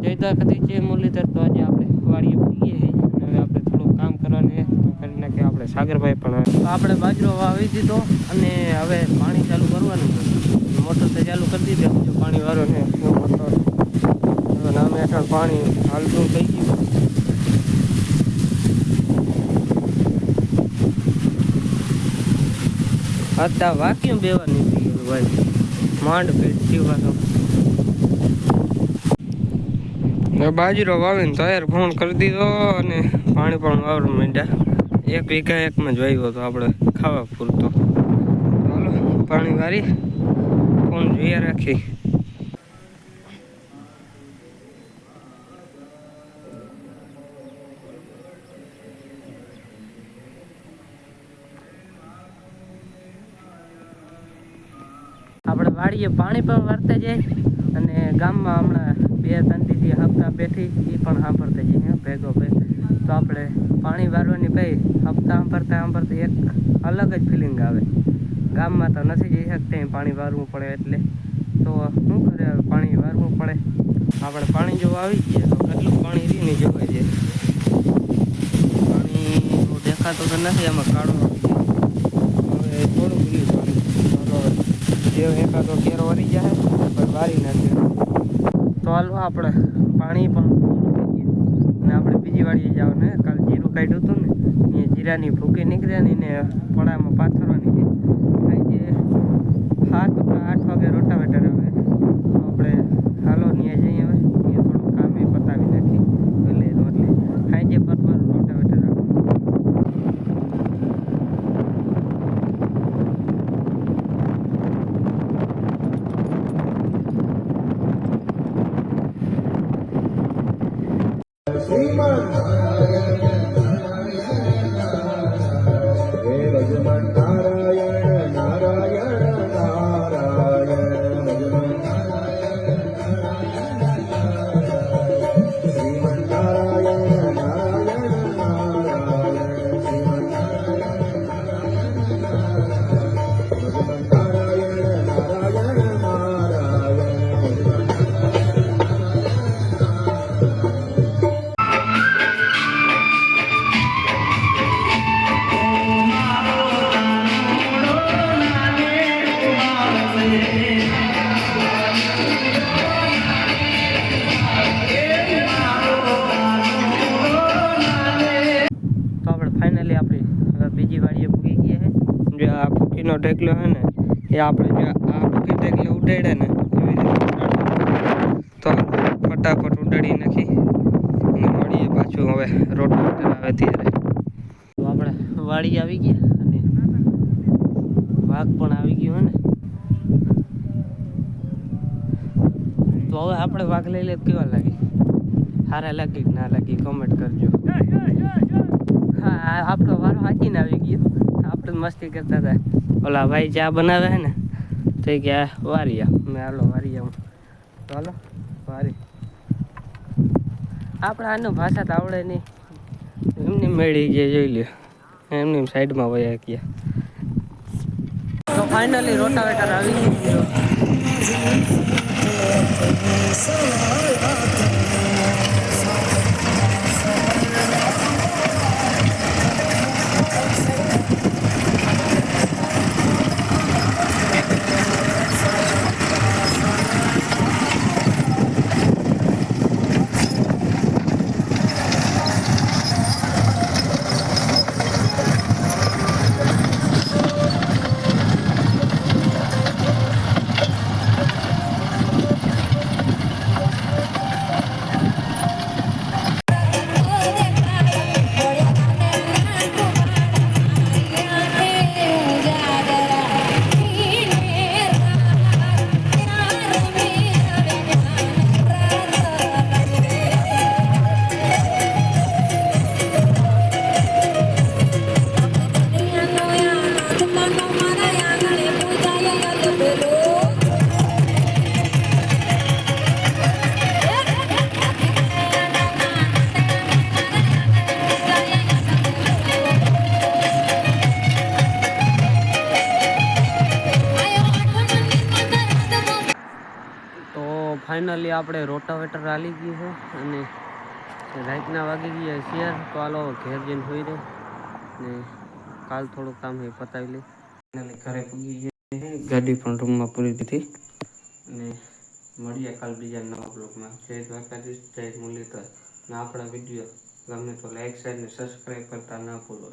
જય કદી જય મુરલીધર તો આજે આપણે વાડીએ પહોંચીએ છીએ. હવે આપણે થોડું કામ કરવાનું છે. તો કરી નાખીએ આપણે સાગરભાઈ પણ આપણે બાજરો વાવી દીધો અને હવે પાણી ચાલુ કરવાનું છે. મોટર તો ચાલુ કરી દીધી હવે જો પાણી વાળો ને મોટર નામે હેઠળ પાણી હાલતું થઈ ગયું. અત્યારે વાક્યમ બેવા નીકળી ગયું, ભાઈ. માંડ પેટ થયું પાછો બાજરો વાવીને તૈયાર ફોન કરી દીધો અને પાણી પણ વાવર માંડ્યા. એક વીઘા એકમાં જ વાવ્યો હતો આપણે ખાવા પૂરતો. ચાલો, પાણી વારી, ફોન જોઈએ રાખી. આપણે વાડીએ પાણી પણ વારતા જાય અને ગામમાં હમણાં બેઠી એ પણ સાંભળતા જઈએ ભેગો ભાઈ તો આપણે પાણી વારવાની ભાઈ હપ્તા સાંભળતા સાંભળતા એક અલગ જ ફિલિંગ આવે. ગામમાં તો નથી જઈ શકતા પાણી વારવું પડે એટલે. તો શું કરે પાણી વારવું પડે? આપણે પાણી જો આવી જઈએ તો કેટલું પાણી રીને જોવે છે. પાણી દેખાતું તો નથી એમાં કાળો હવે થોડું ગયું પાણી. જે એકાદો કેરો વરી જાય, પણ વારી નાખીએ તો હાલો આપણે પાણી પણ ને આપણે બીજી વાડીએ જાવ ને. કાલે જીરું કાઢ્યું હતું ને, એ જીરાની ભૂકી નીકળ્યા ને એને પડામાં પાથરવાની ઢેકલો છે ને, એ આપણે જો આ ફૂકી ઢેકલો ઉડાડે ને, એવી રીતે તો ફટાફટ ઉડાડી નાખી અને મળીએ પાછું હવે રોટાવેટર આવે ત્યારે. તો આપણે વાડી આવી ગયા અને વાઘ પણ આવી ગયો ને. તો હવે આપણે વાઘ લઈ લે કેવા લાગે? સારા લાગી કે ના લાગી કમેન્ટ કરજો. હા આપણો વારો હાચીને આવી ગયો. આપણે મસ્તી કરતા હતા. ઓલા ભાઈ ચા બનાવે છે ને, તો કે વારિયા મેં હાલો વારિયા હું તો હાલો, વારી. આપણે આનું ભાષા તો આવડે નહીં. એમને મેળી ગયા જોઈ લ્યો. એમની સાઈડમાં વયા ગયા. તો ફાઇનલી રોટાવેટર આવી ગયો. ફાઇનલી આપણે રોટાવેટર હાલી ગયું છે અને રાતના વાગી ગયા શેર તો હાલો ઘેર જઈને હોઈ રહે ને કાલ થોડુંક કામ એ પતાવી લઈ ઘરે પૂગી ગયા ગાડી પણ રૂમમાં પૂરી દીધી અને મળીએ કાલ બીજા નવા બ્લોગમાં. જય દ્વારકાધીશ, જય મુરલીધર. ને આપણા વીડિયો ગમે તો લાઈક શેર ને સબસ્ક્રાઈબ કરતા ના ભૂલો.